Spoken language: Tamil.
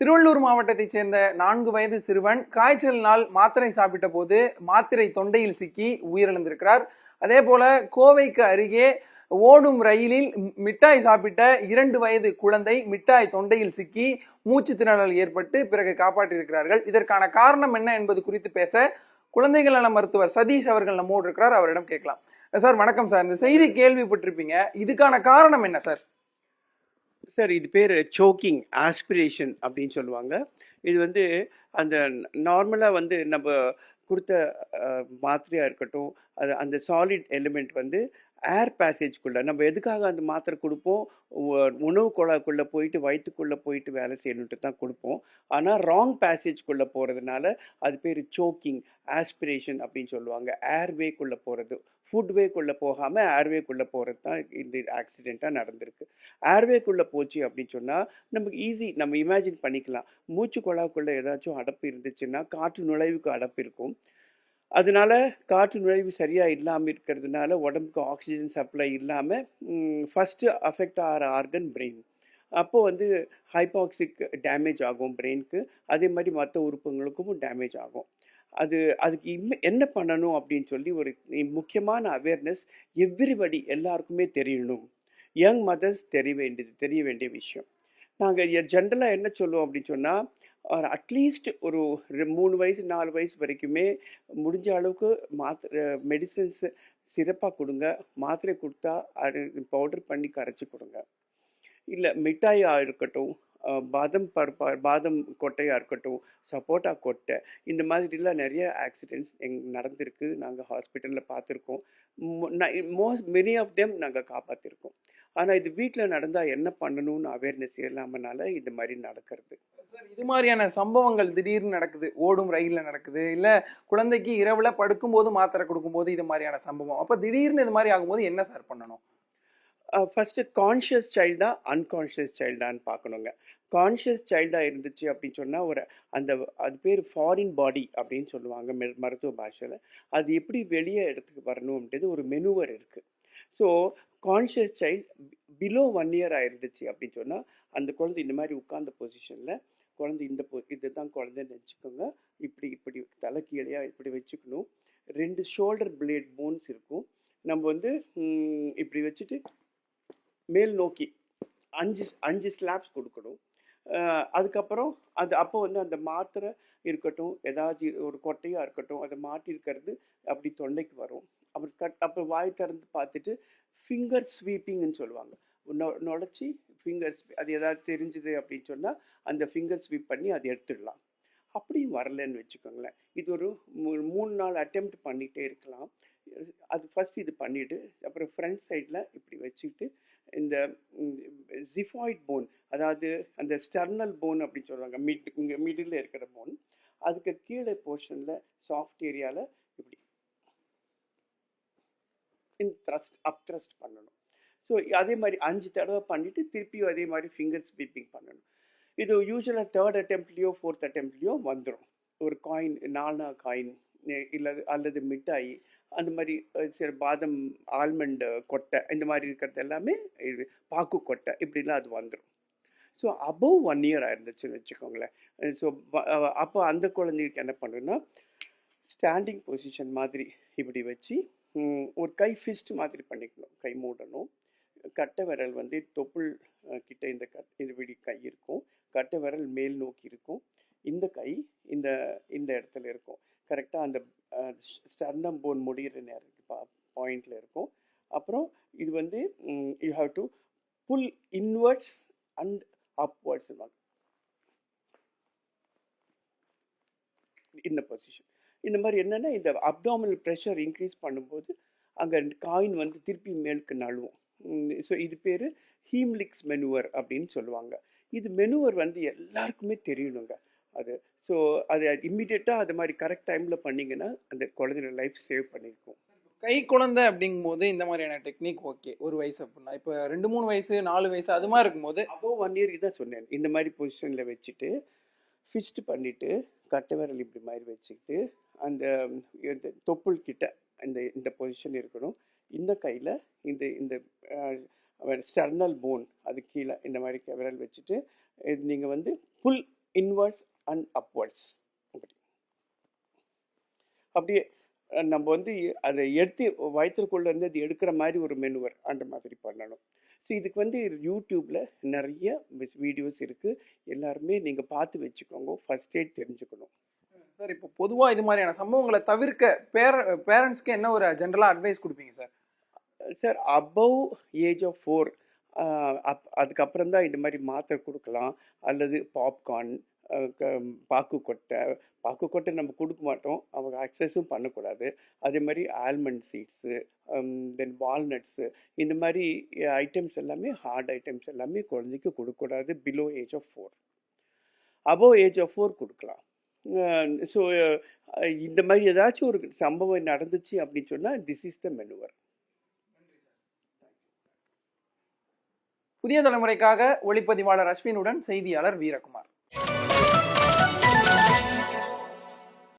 திருவள்ளூர் மாவட்டத்தைச் சேர்ந்த நான்கு வயது சிறுவன் காய்ச்சலினால் மாத்திரை சாப்பிட்ட போது மாத்திரை தொண்டையில் சிக்கி உயிரிழந்திருக்கிறார். அதே போல கோவைக்கு அருகே ஓடும் ரயிலில் மிட்டாய் சாப்பிட்ட இரண்டு வயது குழந்தை மிட்டாய் தொண்டையில் சிக்கி மூச்சு திணறல் ஏற்பட்டு பிறகு காப்பாற்றியிருக்கிறார்கள். இதற்கான காரணம் என்ன என்பது குறித்து பேச குழந்தைகள் நல மருத்துவர் சதீஷ் அவர்கள் நம்மோடு இருக்கிறார். அவரிடம் கேட்கலாம். சார் வணக்கம் சார். இந்த செய்தி கேள்விப்பட்டிருப்பீங்க. இதுக்கான காரணம் என்ன சார்? சார் இது பேர் சோக்கிங் ஆஸ்பிரேஷன் அப்படின்னு சொல்லுவாங்க. இது வந்து அந்த நார்மலாக வந்து நம்ம கொடுத்த மாத்திரையாக மாத்திரையா இருக்கட்டும் அது அந்த சாலிட் எலிமெண்ட் வந்து ஏர் பேசேஜ்குள்ளே நம்ம எதுக்காக அந்த மாத்திரை கொடுப்போம்? உணவு குழாய்க்குள்ளே போயிட்டு வயிற்றுக்குள்ளே போயிட்டு வேலை செய்யணுன்ட்டு தான் கொடுப்போம். ஆனால் ராங் பேசேஜ்குள்ளே போகிறதுனால அது பேர் சோக்கிங் ஆஸ்பிரேஷன் அப்படின்னு சொல்லுவாங்க. ஏர்வேக்குள்ளே போகிறது ஃபுட்வேக்குள்ளே போகாமல் ஏர்வேக்குள்ளே போகிறது தான் இந்த ஆக்சிடெண்ட்டாக நடந்திருக்கு. ஏர்வேக்குள்ளே போச்சு அப்படின்னு சொன்னால் நமக்கு ஈஸி நம்ம இமேஜின் பண்ணிக்கலாம். மூச்சு குழாக்குள்ளே ஏதாச்சும் அடப்பு இருந்துச்சுன்னா காற்று நுழைவுக்கு அடப்பு இருக்கும். அதனால காற்று நுழைவு சரியாக இல்லாமல் இருக்கிறதுனால உடம்புக்கு ஆக்சிஜன் சப்ளை இல்லாமல் ஃபஸ்ட்டு அஃபெக்ட் ஆகிற ஆர்கன் பிரெயின் அப்போது வந்து ஹைபாக்சிக் டேமேஜ் ஆகும் பிரெயினுக்கு அதே மாதிரி மற்ற உறுப்புகளுக்கும் டேமேஜ் ஆகும். அது அதுக்கு இம்ம என்ன பண்ணணும் அப்படின்னு சொல்லி ஒரு முக்கியமான அவேர்னஸ் எவ்ரிபடி எல்லாருக்குமே தெரியணும். யங் மதர்ஸ் தெரிய வேண்டியது தெரிய வேண்டிய விஷயம். நாங்கள் ஜென்ரலாக என்ன சொல்லுவோம் அப்படின்னு சொன்னால் அட்லீஸ்ட் ஒரு ரெ- மூணு வயசு நாலு வயசு வரைக்குமே முடிஞ்ச அளவுக்கு மாத்திரை மெடிசன்ஸ் சிறப்பாக கொடுங்க. மாத்திரை கொடுத்தா அது பவுடர் பண்ணி கரைச்சி கொடுங்க. இல்லை மிட்டாயாக இருக்கட்டும் பாதம் பருப்பா பாதம் கொட்டையாக இருக்கட்டும் சப்போட்டா கொட்டை இந்த மாதிரிலாம் நிறைய ஆக்சிடென்ட்ஸ் எங் நடந்திருக்கு. நாங்கள் ஹாஸ்பிட்டலில் பார்த்துருக்கோம். மோஸ்ட் மெனி ஆஃப் தெம் நாங்கள் காப்பாற்றிருக்கோம் ஆனால் இது வீட்டில் நடந்தால் என்ன பண்ணணும்னு அவேர்னஸ் இல்லாமனால இந்த மாதிரி நடக்கிறது. இது மாதிரியான சம்பவங்கள் திடீர்னு நடக்குது. ஓடும் ரயிலில் நடக்குது. இல்லை குழந்தைக்கு இரவில் படுக்கும்போது மாத்திரை கொடுக்கும்போது இது மாதிரியான சம்பவம். அப்போ திடீர்னு இது மாதிரி ஆகும்போது என்ன சார் பண்ணணும்? ஃபஸ்ட்டு கான்ஷியஸ் சைல்டா அன்கான்ஷியஸ் சைல்டான்னு பார்க்கணுங்க. கான்ஷியஸ் சைல்டாக இருந்துச்சு அப்படின்னு சொன்னால் ஒரு அந்த அது பேர் ஃபாரின் பாடி அப்படின்னு சொல்லுவாங்க மெ- மருத்துவ பாஷையில். அது எப்படி வெளியே இடத்துக்கு வரணும்ன்றது ஒரு மெனுவர் இருக்குது so conscious child below one year ஆயிருந்துச்சு அப்படின்னு சொன்னால் அந்த குழந்தை இந்த மாதிரி உட்கார்ந்த பொசிஷனில் குழந்தை இந்த பொ இதுதான் குழந்தைன்னு நினச்சிக்கோங்க. இப்படி இப்படி தலை கீழையாக இப்படி வச்சுக்கணும். ரெண்டு ஷோல்டர் பிளேட் போன்ஸ் இருக்கும். நம்ம வந்து இப்படி வச்சுட்டு மேல் நோக்கி அஞ்சு அஞ்சு ஸ்லாப்ஸ் கொடுக்கணும். அதுக்கப்புறம் அது அப்போ வந்து அந்த மாத்திரை இருக்கட்டும் ஏதாச்சும் ஒரு கொட்டையாக இருக்கட்டும் அதை மாட்டிருக்கிறது அப்படி தொண்டைக்கு வரும். அப்புறம் கட் அப்புறம் வாய் திறந்து பார்த்துட்டு ஃபிங்கர் ஸ்வீப்பிங்னு சொல்லுவாங்க. நொ- நுழைச்சி ஃபிங்கர்ஸ் அது ஏதாவது தெரிஞ்சுது அப்படின்னு சொன்னால் அந்த ஃபிங்கர் ஸ்வீப் பண்ணி அதை எடுத்துடலாம். அப்படியும் வரலன்னு வச்சுக்கோங்களேன். இது ஒரு மூணு நாள் அட்டெம்ப்ட் பண்ணிகிட்டே இருக்கலாம். அது ஃபஸ்ட் இது பண்ணிவிட்டு அப்புறம் ஃப்ரண்ட் சைடில் இப்படி வச்சுக்கிட்டு இந்த ஜிஃபாய்ட் போன் அதாவது அந்த ஸ்டர்னல் போன் அப்படின்னு சொல்லுவாங்க மிட் இங்கே மிடில் இருக்கிற போன் அதுக்கு கீழே போர்ஷனில் சாஃப்ட் ஏரியாவில் இப்படி. இன் த்ரஸ்ட் அப் த்ரஸ்ட் பண்ணணும். ஸோ அதே மாதிரி அஞ்சு தடவை பண்ணிவிட்டு திருப்பியும் அதே மாதிரி ஃபிங்கர் ஸ்வீப்பிங் பண்ணணும். இது யூஸ்வலாக தேர்ட் அட்டெம்ப்ட்லேயோ ஃபோர்த் அட்டெம்ப்ட்லேயோ வந்துடும் ஒரு காயின் நாலா காயின் இல்லை அல்லது மிட்டாய் அந்த மாதிரி சரி சில பாதம் ஆல்மண்ட் கொட்டை இந்த மாதிரி இருக்கிறது எல்லாமே இது பாக்கு கொட்டை இப்படிலாம் அது வந்துடும் ஸோ அபவ் ஒன் இயர் ஆயிருந்துச்சுன்னு வச்சுக்கோங்களேன். ஸோ அப்போ அந்த குழந்தைக்கு என்ன பண்ணுன்னா ஸ்டாண்டிங் பொசிஷன் மாதிரி இப்படி வச்சு ஒரு கை ஃபிஸ்ட் மாதிரி பண்ணிக்கணும். கை மூடணும். கட்டை விரல் வந்து தொப்புள் கிட்ட இந்த கட் இது இப்படி கை இருக்கும். கட்டை விரல் மேல் நோக்கி இருக்கும். இந்த கை இந்த இந்த இடத்துல இருக்கும். கரெக்டாக அந்த ஸ்டர்னம் போன் முடிகிற நேரம் பாயிண்டில் இருக்கும். அப்புறம் இது வந்து you have to pull inwards and upwards இந்த பொசிஷன் இந்த மாதிரி என்னென்னா இந்த அப்டாமினல் ப்ரெஷர் இன்க்ரீஸ் பண்ணும்போது அங்கே காயின் வந்து திருப்பி மேலுக்கு நழுவும். ஸோ இது பேர் ஹீம்லிக்ஸ் மெனுவர் அப்படின்னு சொல்லுவாங்க. இது மெனுவர் வந்து எல்லாருக்குமே தெரியணுங்க. அது ஸோ அது இம்மிடியட்டாக அது மாதிரி கரெக்ட் டைமில் பண்ணீங்கன்னா அந்த குழந்தையோட லைஃப் சேவ் பண்ணியிருக்கும் கை குழந்தை அப்படிங்கும்போது இந்த மாதிரியான டெக்னிக் ஓகே ஒரு வயசு அப்படின்னா இப்போ ரெண்டு மூணு வயசு நாலு வயசு அது மாதிரி இருக்கும்போது அபோவ் ஒன் இயர் இதான் சொன்னேன். இந்த மாதிரி பொசிஷனில் வச்சுட்டு ஃபிஸ்ட் பண்ணிவிட்டு கட்டை விரல் இப்படி மாதிரி வச்சுக்கிட்டு அந்த தொப்புள் கிட்ட இந்த இந்த பொசிஷன் இருக்கணும். இந்த கையில் இந்த இந்த ஸ்டர்னல் போன் அது கீழே இந்த மாதிரி விரல் வச்சுட்டு நீங்கள் வந்து ஃபுல் இன்வர்ட்ஸ் அண்ட் அப்வர்ட்ஸ் அப்படி. அப்படியே நம்ம வந்து அதை எடுத்து வயிற்றுக்குள்ளேருந்து அது எடுக்கிற மாதிரி ஒரு மெனுவர் அந்த மாதிரி பண்ணணும். ஸோ இதுக்கு வந்து யூடியூப்பில் நிறைய வீடியோஸ் இருக்குது எல்லாருமே நீங்கள் பார்த்து வச்சுக்கோங்க. ஃபர்ஸ்ட் எய்ட் தெரிஞ்சுக்கணும். சார் இப்போ பொதுவாக இது மாதிரியான சம்பவங்களை தவிர்க்க பேர பேரண்ட்ஸ்க்கு என்ன ஒரு ஜென்ரலாக அட்வைஸ் கொடுப்பீங்க sir? Sir above age of four up அதுக்கப்புறம் தான் இந்த மாதிரி மாத்திரை கொடுக்கலாம். அல்லது பாப்கார்ன் பாக்கு கொட்டை பாக்கு கொட்டை நம்ம கொடுக்க மாட்டோம். அவங்க அக்சஸும் பண்ணக்கூடாது. அதே மாதிரி ஆல்மண்ட் சீட்ஸு தென் வால்நட்ஸு இந்த மாதிரி ஐட்டம்ஸ் எல்லாமே ஹார்ட் ஐட்டம்ஸ் எல்லாமே குழந்தைக்கு கொடுக்கக்கூடாது below age of four above age of four கொடுக்கலாம். ஸோ இந்த மாதிரி ஏதாச்சும் ஒரு சம்பவம் நடந்துச்சு அப்படின்னு சொன்னால் திஸ் இஸ் த மெனுவர் புதிய தலைமுறைக்காக ஒளிப்பதிவாளர் அஸ்வினுடன் செய்தியாளர் வீரகுமார்.